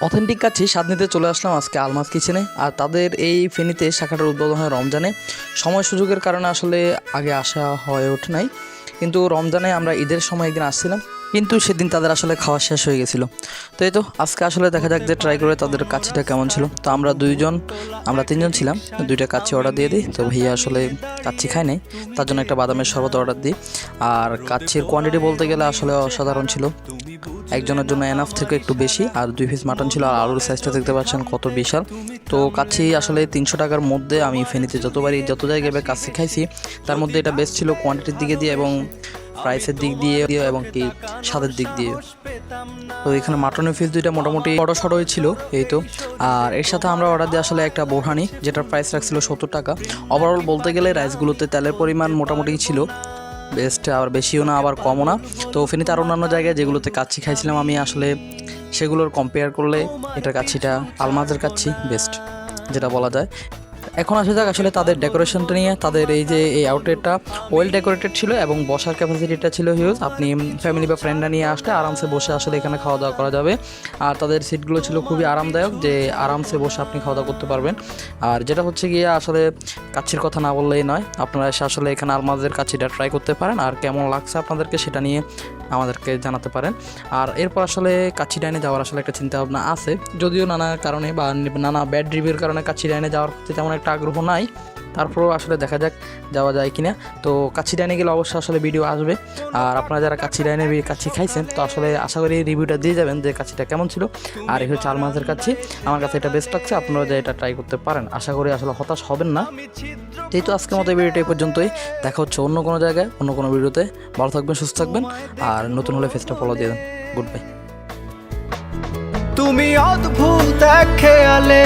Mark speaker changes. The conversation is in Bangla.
Speaker 1: অথেন্টিক কাছি স্বাদ নিতে চলে আসলাম আজকে আলমাস কিচেনে। আর তাদের এই ফেনীতে শাখাটার উদ্বোধন হয় রমজানে। সময় সুযোগের কারণে আসলে আগে আসা হয়ে ওঠে নাই। কিন্তু রমজানে আমরা ঈদের সময় একদিন আসছিলাম। কিন্তু সেদিন তাদের আসলে খাওয়া শেষ হয়ে গেছিল। তো এই তো, আজকে আসলে দেখা যাক যে ট্রাই করে তাদের কাছিটা কেমন ছিল। তো আমরা দুইজন, আমরা তিনজন ছিলাম। দুইটা কাচ্চি অর্ডার দিয়ে দিই। তো ভাইয়া আসলে কাচ্চি খায় নাই। তার জন্য একটা বাদামের শরবত অর্ডার দিই। আর কাচ্চির কোয়ান্টিটি বলতে গেলে আসলে অসাধারণ ছিল। একজনের জন্য এনাফ থেকে একটু বেশি, আর দুই পিস মাটন ছিল, আর আলুর সাইজটা দেখতে পাচ্ছেন কত বিশাল। তো কাচ্চি আসলে তিনশো টাকার মধ্যে আমি ফেনীতে যতবারই, যত জায়গায় কাচ্চি খাইছি, তার মধ্যে এটা বেস্ট ছিল কোয়ান্টিটির দিকে দিয়ে এবং প্রাইসের দিক দিয়ে এবং কি স্বাদের দিক দিয়ে। তো এখানে মাটনের পিস দুইটা মোটামুটি বড় সড়োই ছিল, এই তো। আর এর সাথে আমরা অর্ডার দিয়ে আসলে একটা বোরহানি, যেটার প্রাইস রাখছিল সত্তর টাকা। ওভারঅল বলতে গেলে রাইসগুলোতে তেলের পরিমাণ মোটামুটি ছিল বেস্ট আবার বেশিও না, আবার কমও না। তো ফেনীতে আর অন্যান্য জায়গায় যেগুলোতে কাচ্ছি খাইছিলাম আমি আসলে সেগুলোর কম্পেয়ার করলে এটার কাচ্ছিটা আলমাজের কাচ্ছি বেস্ট যেটা বলা যায়। এখন আসা যাক আসলে তাদের ডেকোরেশনটা নিয়ে, তাদের এই যে এই আউটলেটটা ওয়েল ডেকোরেটেড ছিল এবং বসার ক্যাপাসিটিটা ছিল হিউজ আপনি ফ্যামিলি বা ফ্রেন্ডরা নিয়ে আসলে আরামসে বসে আসলে এখানে খাওয়া দাওয়া করা যাবে। আর তাদের সিটগুলো ছিল খুবই আরামদায়ক, যে আরামসে বসে আপনি খাওয়া দাওয়া করতে পারবেন। আর যেটা হচ্ছে গিয়ে আসলে কাচ্ছির কথা না বললেই নয়, আপনারা এসে আসলে এখানে আলমাজের কাচ্ছিটা ট্রাই করতে পারেন আর কেমন লাগছে আপনাদেরকে সেটা নিয়ে আমাদেরকে জানাতে পারেন। আর এরপর আসলে কাচ্চি ডাইনে যাওয়ার আসলে একটা চিন্তা ভাবনা আছে, যদিও নানা কারণে বা নানা ব্যাড রিভিউর কারণে কাচ্চি ডাইনে যাওয়ার তেমন একটা আগ্রহ নাই। তারপরেও আসলে দেখা যাক, যাওয়া যায় কিনা। তো কাচ্চি ডাইনে গেলে অবশ্যই আসলে ভিডিও আসবে। আর আপনারা যারা কাচ্চি ডাইনে কাচ্চি খাইছেন, তো আসলে আশা করি রিভিউটা দিয়ে যাবেন যে কাচ্চিটা কেমন ছিল। আর এই হচ্ছে চার মাসের কাচ্চি। আমার কাছে এটা বেস্ট লাগছে, আপনারা যে এটা ট্রাই করতে পারেন। আশা করি আসলে হতাশ হবেন না। এই তো আজকের মতো ভিডিওটা এই পর্যন্তই। দেখা হচ্ছে অন্য কোনো জায়গায়, অন্য কোনো ভিডিওতে ভালো থাকবেন, সুস্থ থাকবেন। আর নতুন হলে ফেসটা ফলো দিয়ে দেন। গুড বাই
Speaker 2: তুমি অদ্ভুত খেয়ালে